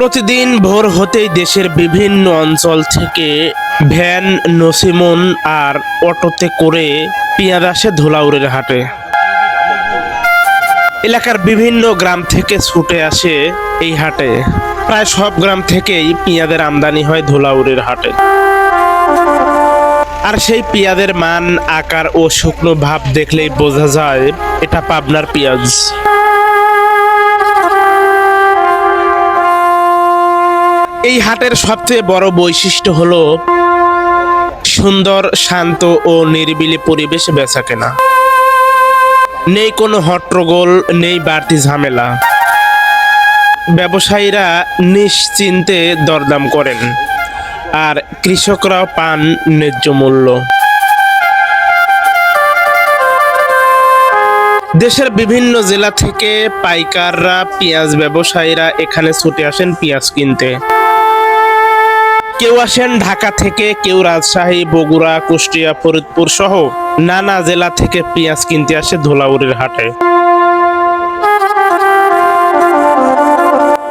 প্রতিদিন ভোর হতেই দেশের বিভিন্ন অঞ্চল থেকে ভ্যান, নসিমন আর অটোতে করে পেঁয়াজ আসে ধুলাউড়ের হাটে। এলাকার বিভিন্ন গ্রাম থেকে ছুটে আসে এই হাটে। প্রায় সব গ্রাম থেকেই পেঁয়াজের আমদানি হয় ধুলাউড়ের হাটে। আর সেই পেঁয়াজের মান, আকার ও শুকনো ভাব দেখলেই বোঝা যায় এটা পাবনার পেঁয়াজ। এই হাটের সবচেয়ে বড় বৈশিষ্ট্য হলো সুন্দর, শান্ত ও নিরিবিলি পরিবেশ বেচা কেনা। নেই কোনো হট্টগোল, নেই বাড়তি ঝামেলা। ব্যবসায়ীরা নিশ্চিন্তে দরদাম করেন, আর কৃষকরাও পান ন্যায্য মূল্য। দেশের বিভিন্ন জেলা থেকে পাইকাররা, পেঁয়াজ ব্যবসায়ীরা এখানে ছুটে আসেন পেঁয়াজ কিনতে। কেউ আসেন ঢাকা থেকে, কেউ রাজশাহী, বগুড়া, কুষ্টিয়া, ফরিদপুর সহ নানা জেলা থেকে পেঁয়াজ কিনতে আসে ধুলাউড়ির হাটে।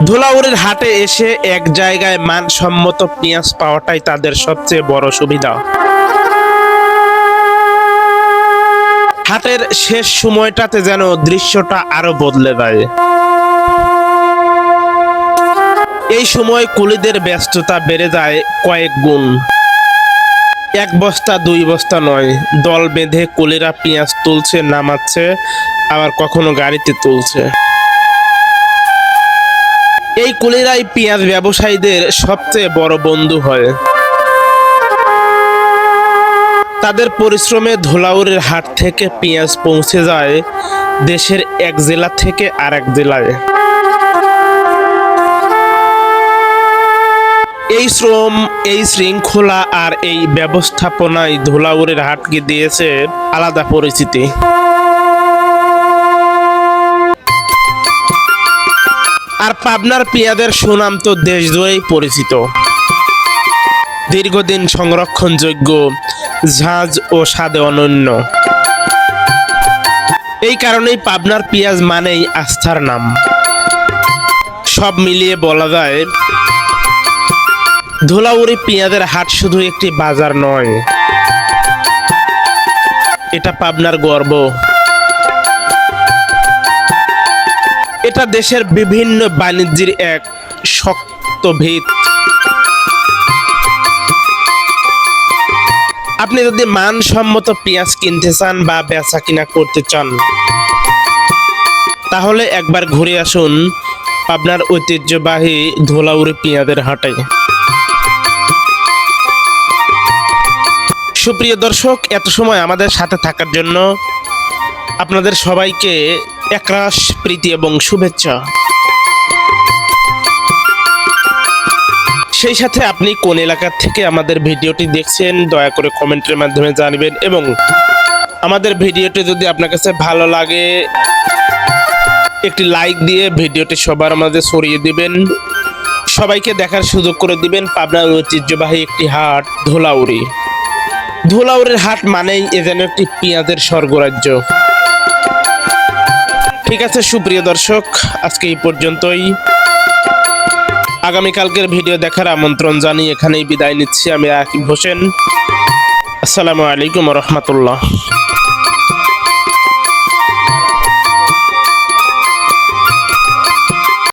ধুলাউড়ির হাটে এসে এক জায়গায় মানসম্মত পেঁয়াজ পাওয়াটাই তাদের সবচেয়ে বড় সুবিধা। হাটের শেষ সময়টাতে যেন দৃশ্যটা আরও বদলে দেয় এই সময় কুলিদের ব্যস্ততা বেড়ে যায় কয়েক গুণ। এক বস্তা, দুই বস্তা নয়। দল বেঁধে কুলিরা পেঁয়াজ তুলছে, নামাচ্ছে, আবার কখনো গাড়িতে তুলছে। এই কুলিরাই পেঁয়াজ ব্যবসায়ীদের সবচেয়ে বড় বন্ধু হয়। তাদের পরিশ্রমে ধুলাউড়ের হাট থেকে পেঁয়াজ পৌঁছে যায়, দেশের এক জেলা থেকে আরেক জেলায়। এই শ্রম, এই শৃঙ্খলা আর এই ব্যবস্থাপনায় ধুলাউড়ের হাটকে দিয়েছে আলাদা পরিচিতি। আর পাবনার পেঁয়াজের সুনাম তো দেশ জুড়েই পরিচিত। দীর্ঘদিন সংরক্ষণযোগ্য ঝাঁজ ও স্বাদে অনন্য। এই কারণেই পাবনার পেঁয়াজ মানেই আস্থার নাম। সব মিলিয়ে বলা যায়, ধুলাউড়ি পেঁয়াজের হাট শুধু একটি বাজার নয়। এটা পাবনার গর্ব। এটা দেশের বিভিন্ন বাণিজ্যের এক শক্ত ভিত আপনি যদি মানসম্মত পেঁয়াজ কিনতে চান বা বেচা কিনা করতে চান, তাহলে একবার ঘুরে আসুন আপনার ঐতিহ্যবাহী ধুলাউড়ি পেঁয়াজের হাটে। সুপ্রিয় দর্শক, এত সময় আমাদের সাথে থাকার জন্য আপনাদের সবাইকে একরাশ প্রীতি এবং শুভেচ্ছা। সেই সাথে আপনি কোন এলাকা থেকে আমাদের ভিডিওটি দেখছেন, দয়া করে কমেন্টের মাধ্যমে জানাবেন এবং আমাদের ভিডিওটি যদি আপনার কাছে ভালো লাগে, একটি লাইক দিয়ে ভিডিওটি সবার মাঝে ছড়িয়ে দিবেন। সবাইকে দেখার সুযোগ করে দিবেন পাবনার ঐতিহ্যবাহী একটি হাট, ধুলাউড়ি। ধুলাউড়ির হাট মানেই এ যেন একটি পেঁয়াজের স্বর্গরাজ্য। ঠিক আছে, সুপ্রিয় দর্শক, আজকে এই পর্যন্তই। আগামীকালকের ভিডিও দেখার আমন্ত্রণ জানিয়ে এখানেই বিদায় নিচ্ছি। আমি আকিব হোসেন। আসসালামু আলাইকুম রহমতুল্লাহ।